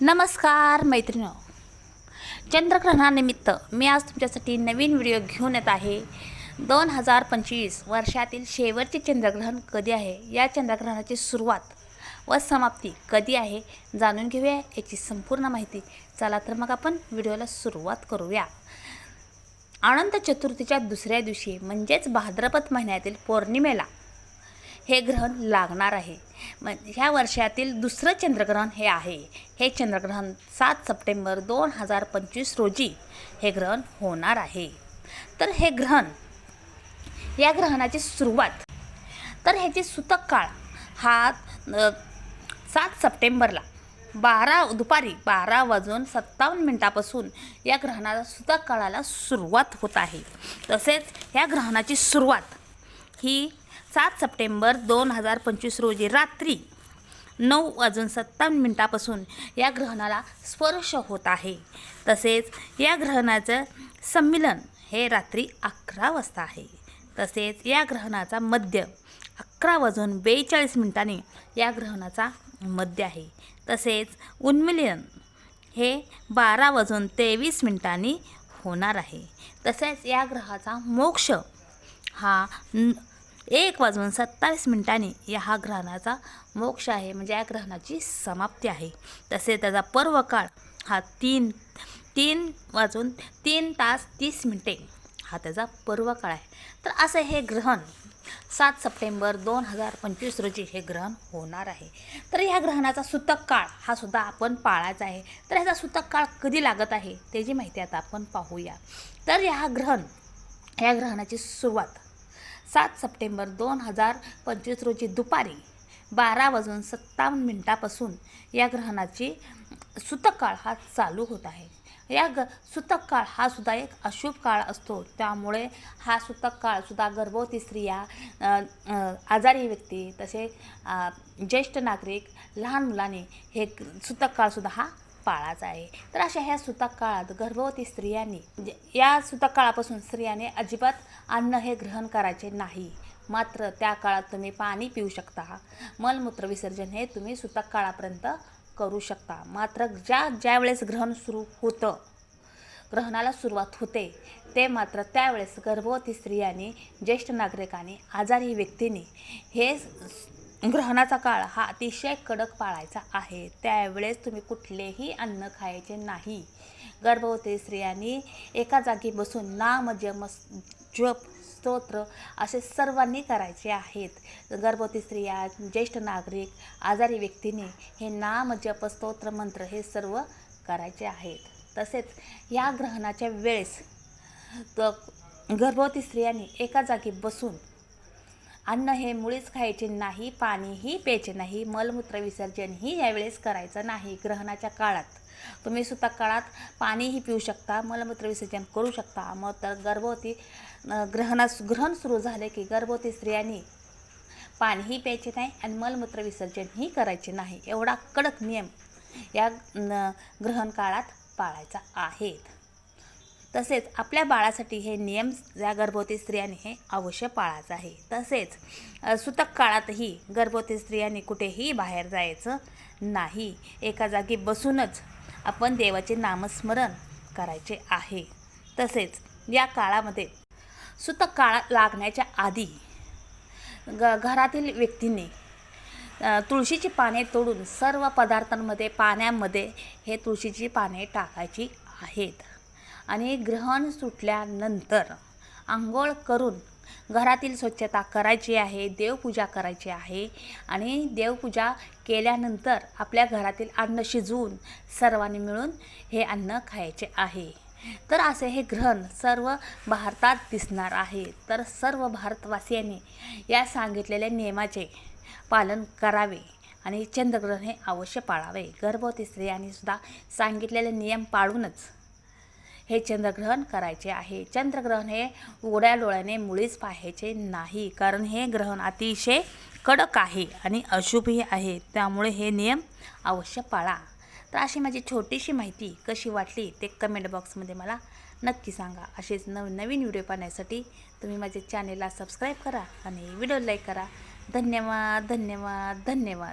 नमस्कार मैत्रिणी चंद्रग्रहणानिमित्त मी आज तुमच्यासाठी नवीन व्हिडिओ घेऊन येत आहे. दोन हजार पंचवीस वर्षातील शेवटचे चंद्रग्रहण कधी आहे? या चंद्रग्रहणाची सुरुवात व समाप्ती कधी आहे? जाणून घेऊया याची संपूर्ण माहिती. चला तर मग आपण व्हिडिओला सुरुवात करूया. अनंत चतुर्थीच्या दुसऱ्या दिवशी म्हणजेच भाद्रपद महिन्यातील पौर्णिमेला हे ग्रहण लागणार आहे. मग ह्या वर्षातील दुसरं चंद्रग्रहण हे आहे. हे चंद्रग्रहण सात सप्टेंबर दोन हजार पंचवीस रोजी हे ग्रहण होणार आहे. तर हे ग्रहण या ग्रहणाची सुरुवात तर ह्याची सुतक काळ हा सात सप्टेंबरला बारा दुपारी बारा वाजून सत्तावन्न मिनटापासून या ग्रहणाला सुतक काळाला सुरुवात होत आहे. तसेच या ग्रहणाची सुरुवात ही सात सप्टेंबर दोन हजार पंचवीस रोजी रात्री नऊ वाजून सत्तावन्न मिनटापासून या ग्रहणाला स्पर्श होत आहे. तसेच या ग्रहणाचं संमिलन हे रात्री अकरा वाजता आहे. तसेच या ग्रहणाचा मध्य अकरा वाजून बेचाळीस मिनिटांनी या ग्रहणाचा मध्य आहे. तसेच उन्मिलन हे बारा वाजून तेवीस मिनिटांनी होणार आहे. तसेच या ग्रहाचा मोक्ष हा न- एक वाजून सत्तावीस मिनिटांनी या हा ग्रहणाचा मोक्ष आहे. म्हणजे या ग्रहणाची समाप्ती आहे. तसे त्याचा पर्व काळ हा तीन तीन वाजून तीन तास तीस मिनिटे हा त्याचा पर्व काळ आहे. तर असं हे ग्रहण सात सप्टेंबर दोन हजार पंचवीस रोजी हे ग्रहण होणार आहे. तर ह्या ग्रहणाचा सुतक काळ हा सुद्धा आपण पाळायचा आहे. तर ह्याचा सुतक काळ कधी लागत आहे? त्याची माहिती आता आपण पाहूया. तर ह्या ग्रहण या ग्रहणाची सुरुवात सात सप्टेंबर दोन हजार पंचवीस रोजी दुपारी बारा वाजून सत्तावन्न मिनिटापासून या ग्रहणाची सुतक काळ हा चालू होत आहे. या ग सूतक काळ हा सुद्धा एक अशुभ काळ असतो. त्यामुळे हा सुतक काळ सुद्धा गर्भवती स्त्रिया आजारी व्यक्ती तसे ज्येष्ठ नागरिक लहान मुलांनी हे सुतक काळसुद्धा हा पाळाचा आहे. तर अशा ह्या सुतक काळात गर्भवती स्त्रियांनी म्हणजे या सुतक काळापासून स्त्रियाने अजिबात अन्न हे ग्रहण करायचे नाही. मात्र त्या काळात तुम्ही पाणी पिऊ शकता. मलमूत्र विसर्जन हे तुम्ही सुतक काळापर्यंत करू शकता. मात्र ज्या ज्या वेळेस ग्रहण सुरू होतं ग्रहणाला सुरुवात होते ते मात्र त्यावेळेस गर्भवती स्त्रियांनी ज्येष्ठ नागरिकांनी आजारी व्यक्तींनी हे ग्रहणाचा काळ हा अतिशय कडक पाळायचा आहे. त्यावेळेस तुम्ही कुठलेही अन्न खायचे नाही. गर्भवती स्त्रियांनी एका जागी बसून नाम जम जप स्तोत्र असे सर्वांनी करायचे आहेत. गर्भवती स्त्रिया ज्येष्ठ नागरिक आजारी व्यक्तीने हे नाम जप स्तोत्र मंत्र हे सर्व करायचे आहेत. तसेच या ग्रहणाच्या वेळेस गर्भवती स्त्रियांनी एका जागी बसून अन्न हे मुळीच खायचे नाही पाणीही प्यायचे नाही मलमूत्र विसर्जनही यावेळेस करायचं नाही ग्रहणाच्या काळात. तुम्ही सुद्धा काळात पाणीही पिऊ शकता मलमूत्र विसर्जन करू शकता. मग तर गर्भवती ग्रहणा ग्रहण सुरू झाले की गर्भवती स्त्रियांनी पाणीही प्यायचे नाही आणि मलमूत्र विसर्जनही करायचे नाही. एवढा कडक नियम या न- ग्रहण काळात पाळायचा आहे. तसेच आपल्या बाळासाठी हे नियम या गर्भवती स्त्रियांनी हे अवश्य पाळायचं आहे. तसेच सुतक काळातही गर्भवती स्त्रियांनी कुठेही बाहेर जायचं नाही. एका जागी बसूनच आपण देवाचे नामस्मरण करायचे आहे. तसेच या काळामध्ये सुतक काळ लागण्याच्या आधी ग घरातील व्यक्तीने तुळशीची पाने तोडून सर्व पदार्थांमध्ये पाण्यामध्ये हे तुळशीची पाने टाकायची आहेत. आणि ग्रहण सुटल्यानंतर आंघोळ करून घरातील स्वच्छता करायची आहे देवपूजा करायची आहे आणि देवपूजा केल्यानंतर आपल्या घरातील अन्न शिजवून सर्वांनी मिळून हे अन्न खायचे आहे. तर असे हे ग्रहण सर्व भारतात दिसणार आहे. तर सर्व भारतवासियांनी या सांगितलेल्या नियमाचे पालन करावे आणि चंद्रग्रहण हे अवश्य पाळावे. गर्भवती स्त्रियांनी सुद्धा सांगितलेले नियम पाळूनच हे चंद्रग्रहण करायचे आहे. चंद्रग्रहण हे उघड्या डोळ्याने मुळीच पाहायचे नाही. कारण हे ग्रहण अतिशय कडक आहे आणि अशुभही आहे. त्यामुळे हे नियम अवश्य पाळा. तर अशी माझी छोटीशी माहिती कशी वाटली ते कमेंट बॉक्समध्ये मला नक्की सांगा. असेच नव नवीन व्हिडिओ पाहण्यासाठी तुम्ही माझ्या चॅनेलला सबस्क्राईब करा आणि व्हिडिओ लाईक करा. धन्यवाद धन्यवाद धन्यवाद.